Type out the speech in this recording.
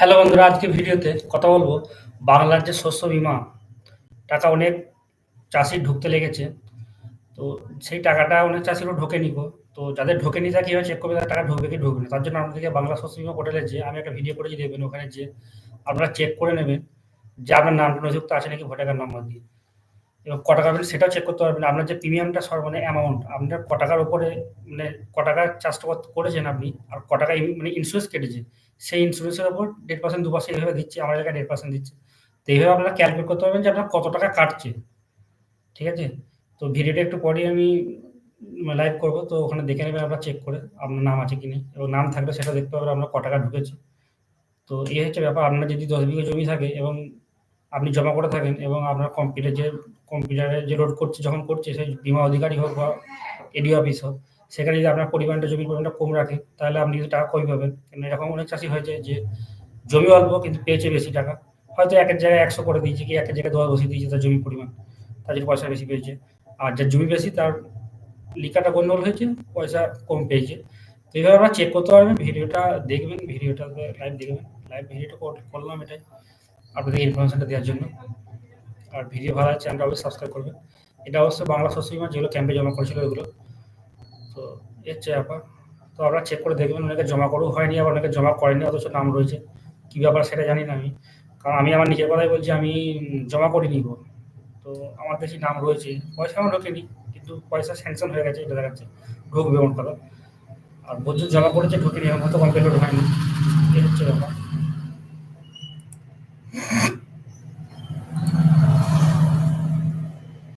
Hello বন্ধুরা, আজকে ভিডিওতে কথা বলব বাংলার যে শস্য বিমা, টাকা অনেক চাষির ঢুকতে লেগেছে। তো সেই টাকাটা অনেক চাষিরও ঢোকে নিব। তো যাদের ঢোকে নি তা কীভাবে চেক করবে, তার টাকা ঢুকবে কি ঢুকবে না? তার জন্য আপনাদেরকে বাংলা শস্য বিমা পোর্টালে যে আমি একটা ভিডিও করেছি দেবেন ওখানে যে আপনারা চেক করে নেবেন যে আপনার নামটা নথিভুক্ত আছে নাকি ভোটার কার্ড নাম্বার দিয়ে। এবং ক টাকা বিল সেটাও চেক করতে পারবেন। আপনার যে প্রিমিয়ামটা মানে অ্যামাউন্ট আপনার ক টাকার উপরে মানে ক টাকার চাষটা করেছেন আপনি, আর ক টাকা মানে ইন্স্যুরেন্স কেটেছে, সেই ইন্স্যুরেন্সের উপর দেড় পার্সেন্ট দু পার্সেন্ট এইভাবে দিচ্ছে, আমার জায়গায় দেড় পার্সেন্ট দিচ্ছে। তো এইভাবে আপনারা ক্যালকুলেট করতে পারবেন যে আপনার কত টাকা কাটছে, ঠিক আছে? তো ভিডিওটা একটু পরেই আমি লাইভ করব, তো ওখানে দেখে নেবেন আপনারা চেক করে, আপনার নাম আছে কি নেই এবং নাম থাকলে সেটা দেখতে পাবেন আপনার ক টাকা ঢুকেছে। তো এই হচ্ছে ব্যাপার, আপনার যদি দশ বিঘা জমি থাকে, এবং আপনি জমা করে থাকেন এবং আপনার কম্পিউটার যে কম্পিউটারে যে লোড করছে, যখন করছে সেই বিমা অধিকারী হোক বা এডিও অফিস হোক, সেখানে যদি আপনার পরিমাণটা জমির পরিমাণটা কম রাখে, তাহলে আপনি কিন্তু টাকা কমই পাবেন। কারণ এরকম অনেক চাষি হয়েছে যে, জমি অল্প কিন্তু পেয়েছে বেশি টাকা। হয়তো একের জায়গায় একশো করে দিয়েছে কি একের জায়গায় দশ বসিয়ে দিয়েছে তার জমির পরিমাণ, তার পয়সা বেশি পেয়েছে। আর যার জমি বেশি, তার লিখাটা গন্ডগোল হয়েছে, পয়সা কম পেয়েছে। তো এইভাবে আপনারা চেক করতে পারবেন, ভিডিওটা দেখবেন, ভিডিওটাতে লাইভ দেখবেন। লাইভ ভিডিওটা করলাম এটাই। আপনাদের ইনফরমেশনটা দেওয়ার জন্য। আর ভিডিও ভালো আছে আমরা অবশ্যই সাবস্ক্রাইব করবেন। এটা অবশ্যই বাংলা শস্য বিমা যেগুলো ক্যাম্পে জমা করেছিল ওগুলো তো এর চেয়ে ব্যাপার তো আপনারা চেক করে দেখবেন, অনেকে জমা করেও হয়নি, আবার অনেকে জমা করেনি অথচ নাম রয়েছে। কী ব্যাপার সেটা জানি না আমি। কারণ আমি আমার নিজের কথাই বলছি, আমি জমা করিনি গো। তো আমার বেশি নাম রয়েছে, পয়সা আমার ঢোকেনি, কিন্তু পয়সা স্যাংশন হয়ে গেছে, এটা দেখাচ্ছে। ঢুকবে আমার কথা আর বলছে জমা করেছে, ঢুকেনি, এখন হয়তো কমপ্লিট হয়নি। এই হচ্ছে ব্যাপার।